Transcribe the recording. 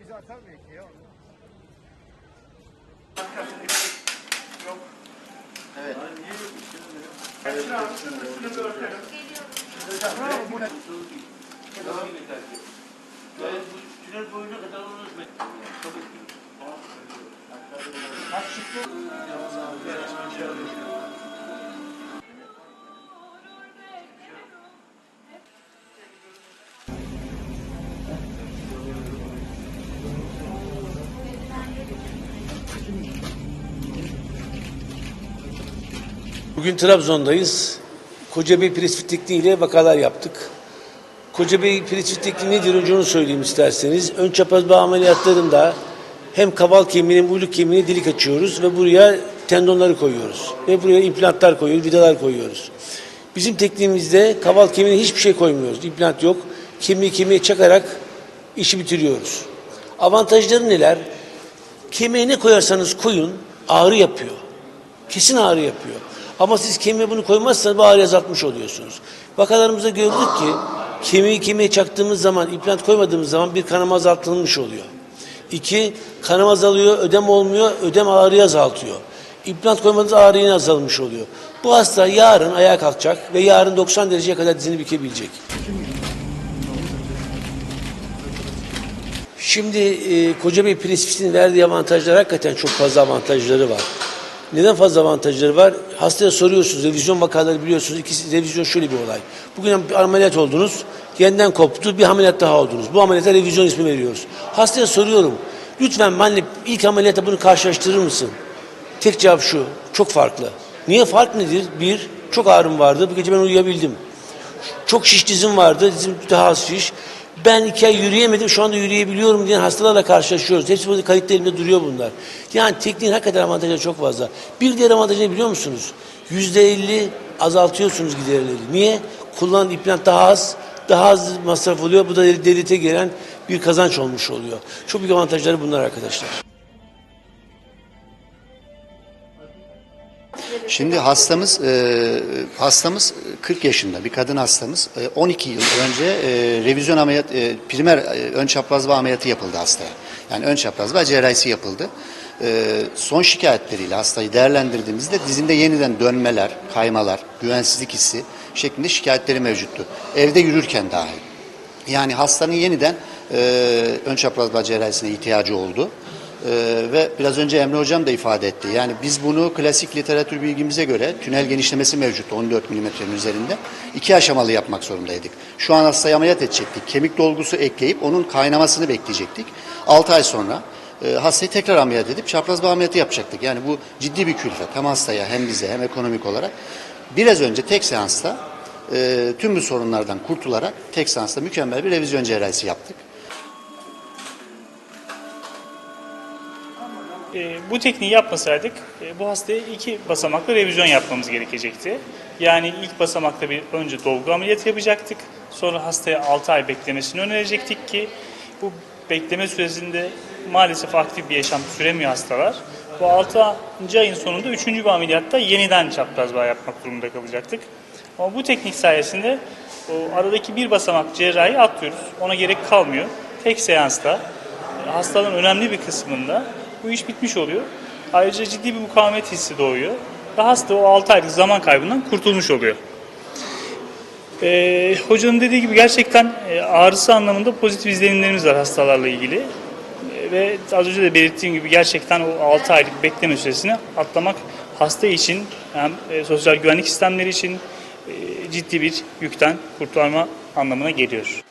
bize atar belki ya. Tünel boyuna kadar oluruz. Bugün Trabzon'dayız. Kocaeli Presfit Tekniği ile vakalar yaptık. Kocaeli Presfit Tekniği nedir önce onu söyleyeyim isterseniz. Ön çapraz bağ ameliyatlarında hem kaval kemiğinin uyluk kemiğine delik açıyoruz ve buraya tendonları koyuyoruz. Ve buraya implantlar koyuyoruz, vidalar koyuyoruz. Bizim tekniğimizde kaval kemiğine hiçbir şey koymuyoruz. İmplant yok. Kemiği kemiğe çakarak işi bitiriyoruz. Avantajları neler? Kemiğe ne koyarsanız koyun ağrı yapıyor. Kesin ağrı yapıyor. Ama siz kemiğe bunu koymazsanız bu ağrıyı azaltmış oluyorsunuz. Vakalarımızda gördük ki kemiği kemiğe çaktığımız zaman, implant koymadığımız zaman bir kanama azaltılmış oluyor. İki, kanama azalıyor, ödem olmuyor, ödem ağrıyı azaltıyor. İmplant koymadığınız ağrı yine azalmış oluyor. Bu hasta yarın ayağa kalkacak ve yarın 90 dereceye kadar dizini bükebilecek. Şimdi e, Kocaeli Presfit'in verdiği avantajlar hakikaten çok fazla avantajları var. Neden fazla avantajları var? Hastaya soruyorsunuz, revizyon vakaları biliyorsunuz. İkisi, revizyon şöyle bir olay. Bugün bir ameliyat oldunuz, yeniden koptu, bir ameliyat daha oldunuz. Bu ameliyata revizyon ismi veriyoruz. Hastaya soruyorum, lütfen benimle ilk ameliyatta bunu karşılaştırır mısın? Tek cevap şu, çok farklı. Niye fark nedir? Bir, çok ağrım vardı, bu gece ben uyuyabildim. Çok şiş dizim vardı, dizim daha az şiş. Ben iki ay yürüyemedim, şu anda yürüyebiliyorum diyen hastalarla karşılaşıyoruz. Hepsi burada kayıtlı elimde duruyor bunlar. Yani tekniğin hakikaten avantajları çok fazla. Bir diğer avantajı ne biliyor musunuz? Yüzde elli azaltıyorsunuz giderleri. Niye? Kullanılan implant daha az, daha az masraf oluyor. Bu da devlete gelen bir kazanç olmuş oluyor. Çok büyük avantajları bunlar arkadaşlar. Şimdi hastamız e, hastamız 40 yaşında bir kadın hastamız. E, 12 yıl önce e, revizyon ameliyat e, primer e, ön çaprazlama ameliyatı yapıldı hastaya. Yani ön çaprazlama cerrahisi yapıldı. E, son şikayetleriyle hastayı değerlendirdiğimizde dizinde yeniden dönmeler, kaymalar, güvensizlik hissi şeklinde şikayetleri mevcuttu. Evde yürürken dahi. Yani hastanın yeniden e, ön çapraz cerrahisine ihtiyacı oldu. Ee, ve biraz önce Emre Hocam da ifade etti. Yani biz bunu klasik literatür bilgimize göre tünel genişlemesi mevcut 14 milimetrenin üzerinde. iki aşamalı yapmak zorundaydık. Şu an hastayı ameliyat edecektik. Kemik dolgusu ekleyip onun kaynamasını bekleyecektik. 6 ay sonra e, hastayı tekrar ameliyat edip çapraz bağ ameliyatı yapacaktık. Yani bu ciddi bir külfet hem hastaya hem bize hem ekonomik olarak. Biraz önce tek seansta e, tüm bu sorunlardan kurtularak tek seansta mükemmel bir revizyon cerrahisi yaptık. E, bu tekniği yapmasaydık e, bu hastaya iki basamaklı revizyon yapmamız gerekecekti. Yani ilk basamakta bir önce dolgu ameliyatı yapacaktık. Sonra hastaya 6 ay beklemesini önerecektik ki bu bekleme süresinde maalesef aktif bir yaşam süremiyor hastalar. Bu 6. ayın sonunda 3. bir ameliyatta yeniden çapraz bağ yapmak durumunda kalacaktık. Ama bu teknik sayesinde o aradaki bir basamak cerrahi atlıyoruz. Ona gerek kalmıyor. Tek seansta e, hastalığın önemli bir kısmında bu iş bitmiş oluyor. Ayrıca ciddi bir mukavemet hissi doğuyor. Ve hasta o 6 aylık zaman kaybından kurtulmuş oluyor. Ee, hocanın dediği gibi gerçekten e, ağrısı anlamında pozitif izlenimlerimiz var hastalarla ilgili. E, ve az önce de belirttiğim gibi gerçekten o 6 aylık bekleme süresini atlamak hasta için hem e, sosyal güvenlik sistemleri için e, ciddi bir yükten kurtulma anlamına geliyor.